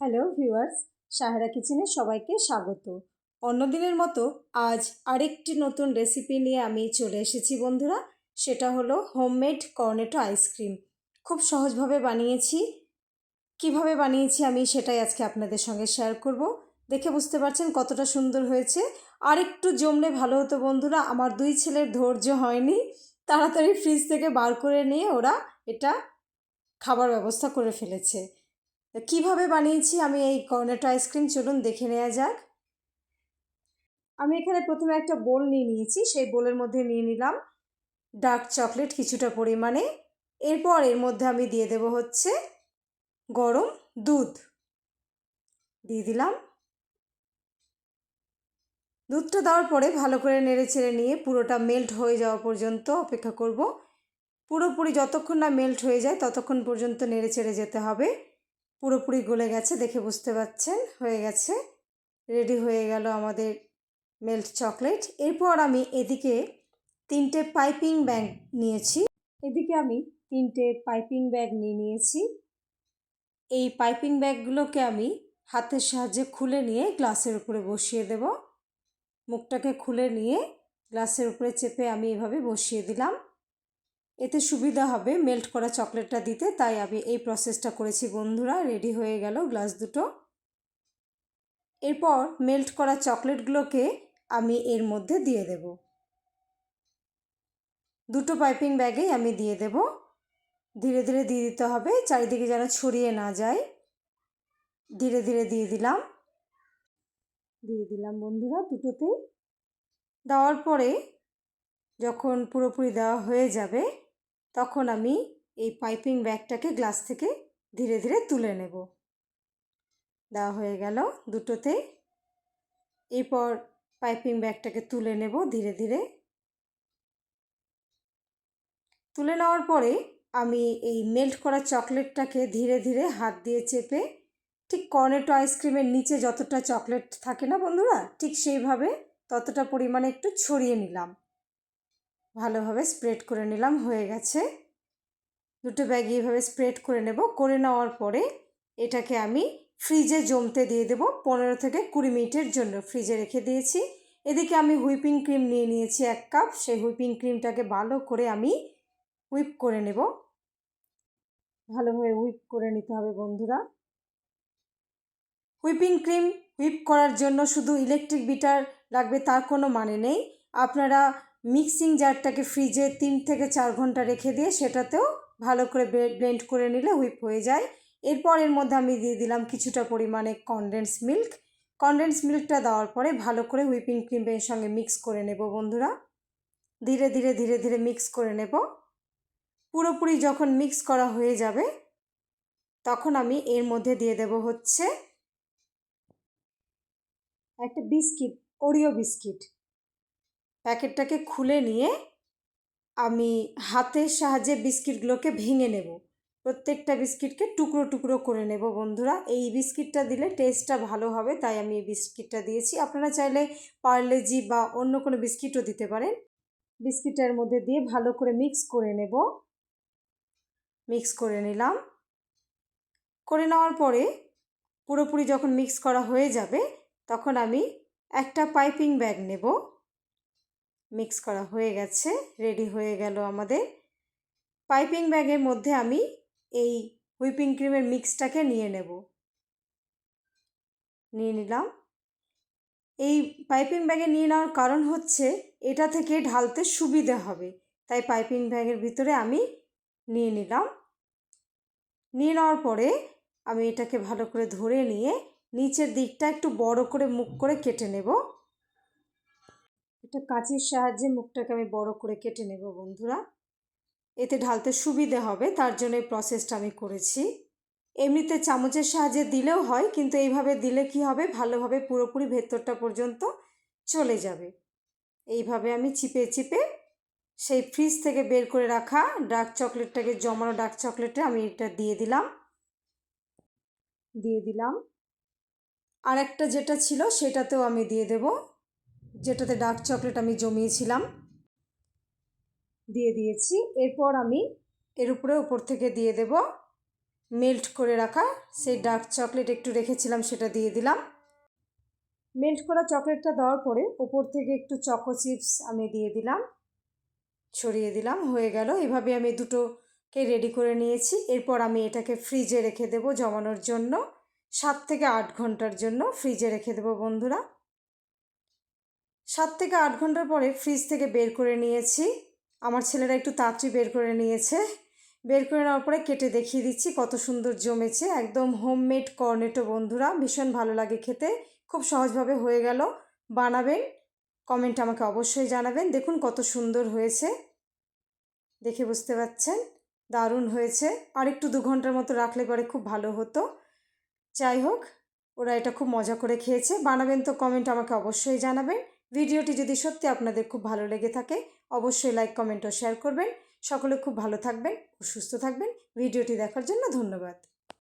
Hello viewers, Sahara কিচেনে সবাইকে স্বাগত। অন্যদিনের মতো আজ আরেকটি নতুন রেসিপি নিয়ে আমি চলে এসেছি বন্ধুরা, সেটা হলো হোমমেড কর্নেটো আইসক্রিম। খুব সহজভাবে বানিয়েছি। কীভাবে বানিয়েছি আমি সেটাই আজকে আপনাদের সঙ্গে শেয়ার করব। দেখে বুঝতে পারছেন কতটা সুন্দর হয়েছে। আর একটু জমলে ভালো হতো বন্ধুরা, আমার দুই ছেলের ধৈর্য হয়নি। তাড়াতাড়ি ফ্রিজ থেকে বার করে নিয়ে ওরা এটা খাবার ব্যবস্থা করে ফেলেছে। তা কীভাবে বানিয়েছি আমি এই কর্নেটো আইসক্রিম চলুন দেখে নেওয়া যাক। আমি এখানে প্রথমে একটা বোল নিয়ে নিয়েছি, সেই বোলের মধ্যে নিয়ে নিলাম ডার্ক চকলেট কিছুটা পরিমাণে। এরপর এর মধ্যে আমি দিয়ে দেব হচ্ছে গরম দুধ। দিয়ে দিলাম। দুধটা দেওয়ার পরে ভালো করে নেড়ে চেড়ে নিয়ে পুরোটা মেল্ট হয়ে যাওয়া পর্যন্ত অপেক্ষা করব। পুরোপুরি যতক্ষণ না মেল্ট হয়ে যায় ততক্ষণ পর্যন্ত নেড়ে চেড়ে যেতে হবে। পুরোপুরি গলে গেছে দেখে বুঝতে পারছেন, হয়ে গেছে। রেডি হয়ে গেল আমাদের মেল্ট চকলেট। এরপর আমি এদিকে তিনটে পাইপিং ব্যাগ নিয়েছি। এদিকে আমি তিনটে পাইপিং ব্যাগ নিয়ে নিয়েছি। এই পাইপিং ব্যাগগুলোকে আমি হাতের সাহায্যে খুলে নিয়ে গ্লাসের উপরে বসিয়ে দেব। মুখটাকে খুলে নিয়ে গ্লাসের উপরে চেপে আমি এভাবে বসিয়ে দিলাম। এতে সুবিধা হবে মেল্ট করা চকলেটটা দিতে। তাই আমি এই প্রসেসটা করেছি বন্ধুরা। রেডি হয়ে গেল গ্লাস দুটো। এরপর মেল্ট করা চকলেটগুলোকে আমি এর মধ্যে দিয়ে দেব। দুটো পাইপিং ব্যাগেই আমি দিয়ে দেব। ধীরে ধীরে দিয়ে দিতে হবে, চারিদিকে যেন ছড়িয়ে না যায়। ধীরে ধীরে দিয়ে দিলাম। দিয়ে দিলাম বন্ধুরা দুটোতেই। দেওয়ার পরে যখন পুরোপুরি দেওয়া হয়ে যাবে তখন আমি এই পাইপিং ব্যাগটাকে গ্লাস থেকে ধীরে ধীরে তুলে নেব। দেওয়া হয়ে গেল দুটোতে। এরপর পাইপিং ব্যাগটাকে তুলে নেব ধীরে ধীরে। তুলে নেওয়ার পরে আমি এই মেল্ট করা চকলেটটাকে ধীরে ধীরে হাত দিয়ে চেপে ঠিক কর্নেটো আইসক্রিমের নিচে যতটা চকলেট থাকে না বন্ধুরা, ঠিক সেইভাবে ততটা পরিমাণে একটু ছড়িয়ে নিলাম। ভালোভাবে স্প্রেড করে নিলাম, হয়ে গেছে। দুটো ব্যাগ এইভাবে স্প্রেড করে নেব। করে নেওয়ার পরে এটাকে আমি ফ্রিজে জমতে দিয়ে দেব। পনেরো থেকে কুড়ি মিনিটের জন্য ফ্রিজে রেখে দিয়েছি। এদিকে আমি হুইপিং ক্রিম নিয়ে নিয়েছি এক কাপ সেই হুইপিং ক্রিমটাকে ভালো করে আমি হুইপ করে নেব। ভালোভাবে হুইপ করে নিতে হবে বন্ধুরা। হুইপিং ক্রিম হুইপ করার জন্য শুধু ইলেকট্রিক বিটার লাগবে, তার কোনো মানে নেই। আপনারা মিক্সিং জারটাকে ফ্রিজে তিন থেকে চার ঘণ্টা রেখে দিয়ে সেটাতেও ভালো করে ব্লেন্ড করে নিলে হুইপ হয়ে যায়। এরপর এর মধ্যে আমি দিয়ে দিলাম কিছুটা পরিমাণে কনডেন্স মিল্ক কনডেন্স মিল্কটা দেওয়ার পরে ভালো করে হুইপিং ক্রিমের সঙ্গে মিক্স করে নেব বন্ধুরা। ধীরে ধীরে ধীরে ধীরে মিক্স করে নেব। পুরোপুরি যখন মিক্স করা হয়ে যাবে, তখন আমি এর মধ্যে দিয়ে দেব হচ্ছে একটা বিস্কিট, ওরিও বিস্কিট। প্যাকেটটাকে খুলে নিয়ে আমি হাতের সাহায্যে বিস্কিটগুলোকে ভেঙে নেব। প্রত্যেকটা বিস্কিটকে টুকরো টুকরো করে নেব বন্ধুরা। এই বিস্কিটটা দিলে টেস্টটা ভালো হবে, তাই আমি এই বিস্কিটটা দিয়েছি। আপনারা চাইলে পার্লেজি বা অন্য কোনো বিস্কিটও দিতে পারেন। বিস্কিটের মধ্যে দিয়ে ভালো করে মিক্স করে নেব। মিক্স করে নিলাম। করে নেওয়ার পরে পুরোপুরি যখন মিক্স করা হয়ে যাবে, তখন আমি একটা পাইপিং ব্যাগ নেব। মিক্স করা হয়ে গেছে রেডি হয়ে গেল আমাদের। পাইপিং ব্যাগের মধ্যে আমি এই হুইপিং ক্রিমের মিক্সটাকে নিয়ে নেব। নিয়ে নিলাম। এই পাইপিং ব্যাগে নিয়ে নেওয়ার কারণ হচ্ছে, এটা থেকে ঢালতে সুবিধে হবে। তাই পাইপিং ব্যাগের ভিতরে আমি নিয়ে নিলাম। নিয়ে নেওয়ার পরে আমি এটাকে ভালো করে ধরে নিয়ে নিচের দিকটা একটু বড় করে মুখ করে কেটে নেব। এটা কাঁচির সাহায্যে মুখটাকে আমি বড় করে কেটে নেব, বন্ধুরা। এতে ঢালতে সুবিধে হবে, তার জন্য এই প্রসেসটা আমি করেছি। এমনিতে চামচের সাহায্যে দিলেও হয়, কিন্তু এইভাবে দিলে কি হবে? ভালোভাবে পুরোপুরি ভেতরটা পর্যন্ত চলে যাবে। এইভাবে আমি চিপে চিপে সেই ফ্রিজ থেকে বের করে রাখা ডার্ক চকলেটটাকে জমানো ডার্ক চকলেটে আমি এটা দিয়ে দিলাম। দিয়ে দিলাম। আর একটা যেটা ছিল সেটাতেও আমি দিয়ে দেব। যেটাতে ডার্ক চকলেট আমি জমিয়েছিলাম, দিয়ে দিয়েছি। এরপর আমি এর উপরে উপর থেকে দিয়ে দেব মেল্ট করে রাখা সেই ডার্ক চকলেট একটু রেখেছিলাম, সেটা দিয়ে দিলাম। মেল্ট করা চকলেটটা দেওয়ার পরে ওপর থেকে একটু চকো চিপস আমি দিয়ে দিলাম, ছড়িয়ে দিলাম, হয়ে গেল। এভাবে আমি দুটোকে রেডি করে নিয়েছি। এরপর আমি এটাকে ফ্রিজে রেখে দেব জমানোর জন্য। সাত থেকে আট ঘণ্টার জন্য ফ্রিজে রেখে দেবো বন্ধুরা। সাত থেকে আট ঘণ্টার পরে ফ্রিজ থেকে বের করে নিয়েছি। আমার ছেলেরা একটু তাড়াতাড়ি বের করে নিয়েছে। বের করে নেওয়ার পরে কেটে দেখিয়ে দিচ্ছি কত সুন্দর জমেছে। একদম হোমমেড কর্নেটো বন্ধুরা, ভীষণ ভালো লাগে খেতে। খুব সহজভাবে হয়ে গেল। বানাবেন কমেন্ট আমাকে অবশ্যই জানাবেন। দেখুন কত সুন্দর হয়েছে। দেখে বুঝতে পারছেন দারুণ হয়েছে। আর একটু দু ঘণ্টার মতো রাখলে পরে খুব ভালো হতো। যাই হোক, ওরা এটা খুব মজা করে খেয়েছে। বানাবেন তো কমেন্ট আমাকে অবশ্যই জানাবেন। ভিডিওটি যদি সত্যি আপনাদের খুব ভালো লেগে থাকে, অবশ্যই লাইক কমেন্ট ও শেয়ার করবেন। সকলে খুব ভালো থাকবেন ও সুস্থ থাকবেন। ভিডিওটি দেখার জন্য ধন্যবাদ।